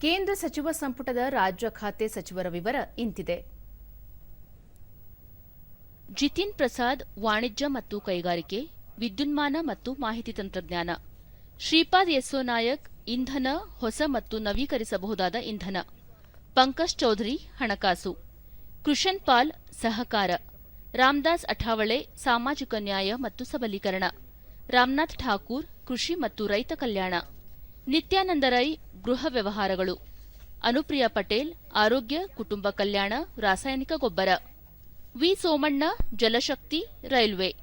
ಕೇಂದ್ರ ಸಚಿವ ಸಂಪುಟದ ರಾಜ್ಯ ಖಾತೆ ಸಚಿವರ ವಿವರ ಇಂತಿದೆ. ಜಿತಿನ್ ಪ್ರಸಾದ್ ವಾಣಿಜ್ಯ ಮತ್ತು ಕೈಗಾರಿಕೆ, ವಿದ್ಯುನ್ಮಾನ ಮತ್ತು ಮಾಹಿತಿ ತಂತ್ರಜ್ಞಾನ. ಶ್ರೀಪಾದ್ ಯೆಸ್ಸೋ ನಾಯಕ್ ಇಂಧನ, ಹೊಸ ಮತ್ತು ನವೀಕರಿಸಬಹುದಾದ ಇಂಧನ. ಪಂಕಜ್ ಚೌಧರಿ ಹಣಕಾಸು. ಕೃಷನ್ ಪಾಲ್ ಸಹಕಾರ. ರಾಮದಾಸ್ ಅಠಾವಳೆ ಸಾಮಾಜಿಕ ನ್ಯಾಯ ಮತ್ತು ಸಬಲೀಕರಣ. ರಾಮನಾಥ್ ಠಾಕೂರ್ ಕೃಷಿ ಮತ್ತು ರೈತ ಕಲ್ಯಾಣ. ನಿತ್ಯಾನಂದ ರೈ ಗೃಹ ವ್ಯವಹಾರಗಳು. ಅನುಪ್ರಿಯಾ ಪಟೇಲ್, ಆರೋಗ್ಯ, ಕುಟುಂಬ ಕಲ್ಯಾಣ, ರಾಸಾಯನಿಕ ಗೊಬ್ಬರ. V. Somanna, Jal Shakti, railway.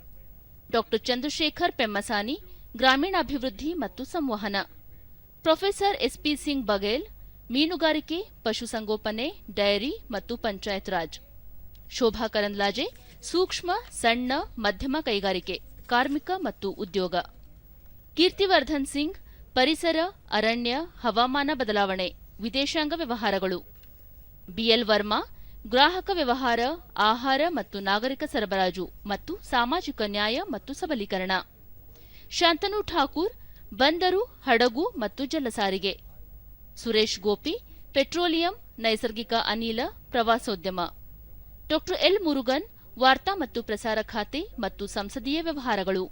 Doctor Chandrashekhar Pemmasani, ಗ್ರಾಮೀಣಾಭಿವೃದ್ಧಿ ಮತ್ತು ಸಂವಹನ. ಪ್ರೊಫೆಸರ್ ಎಸ್ಪಿ ಸಿಂಗ್ ಬಘೇಲ್, ಮೀನುಗಾರಿಕೆ ಪಶುಸಂಗೋಪನೆ ಡೈರಿ ಮತ್ತು ಪಂಚಾಯತ್ ರಾಜ್ ಶೋಭಾ ಕರಂದ್ಲಾಜೆ, ಸೂಕ್ಷ್ಮ, ಸಣ್ಣ, ಮಧ್ಯಮ ಕೈಗಾರಿಕೆ, ಕಾರ್ಮಿಕ ಮತ್ತು ಉದ್ಯೋಗ. ಕೀರ್ತಿವರ್ಧನ್ ಸಿಂಗ್ ಪರಿಸರ, ಅರಣ್ಯ, ಹವಾಮಾನ ಬದಲಾವಣೆ, ವಿದೇಶಾಂಗ ವ್ಯವಹಾರಗಳು. ಬಿಎಲ್ ವರ್ಮಾ, ಗ್ರಾಹಕ ವ್ಯವಹಾರ, ಆಹಾರ ಮತ್ತು ನಾಗರಿಕ ಸರಬರಾಜು ಮತ್ತು ಸಾಮಾಜಿಕ ನ್ಯಾಯ ಮತ್ತು ಸಬಲೀಕರಣ. ಶಾಂತನು ಠಾಕೂರ್, ಬಂದರು, ಹಡಗು ಮತ್ತು ಜಲಸಾರಿಗೆ. ಸುರೇಶ್ ಗೋಪಿ, ಪೆಟ್ರೋಲಿಯಂ, ನೈಸರ್ಗಿಕ ಅನಿಲ, ಪ್ರವಾಸೋದ್ಯಮ. ಡಾಕ್ಟರ್ ಎಲ್ ಮುರುಗನ್, ವಾರ್ತಾ ಮತ್ತು ಪ್ರಸಾರ ಖಾತೆ ಮತ್ತು ಸಂಸದೀಯ ವ್ಯವಹಾರಗಳು.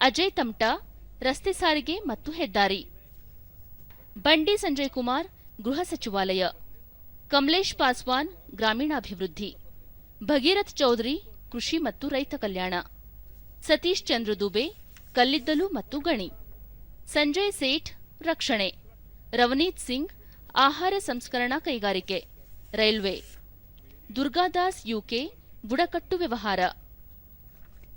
ಅಜಯ್ ತಮ್ಟಾ ರಸ್ತೆ ಸಾರಿಗೆ ಮತ್ತು ಹೆದ್ದಾರಿ. ಬಂಡಿ ಸಂಜಯ್ ಕುಮಾರ್, ಗೃಹ ಸಚಿವಾಲಯ. ಕಮಲೇಶ್ ಪಾಸ್ವಾನ್, ಗ್ರಾಮೀಣಾಭಿವೃದ್ಧಿ. ಭಗೀರಥ್ ಚೌಧರಿ, ಕೃಷಿ ಮತ್ತು ರೈತ ಕಲ್ಯಾಣ. ಸತೀಶ್ ಚಂದ್ರ ದುಬೆ, ಕಲ್ಲಿದ್ದಲು ಮತ್ತು ಗಣಿ. ಸಂಜಯ್ ಸೇಠ್, ರಕ್ಷಣೆ. ರವನೀತ್ ಸಿಂಗ್, ಆಹಾರ ಸಂಸ್ಕರಣಾ ಕೈಗಾರಿಕೆ, ರೈಲ್ವೆ. ದುರ್ಗಾದಾಸ್ ಯುಕೆ, ಬುಡಕಟ್ಟು ವ್ಯವಹಾರ.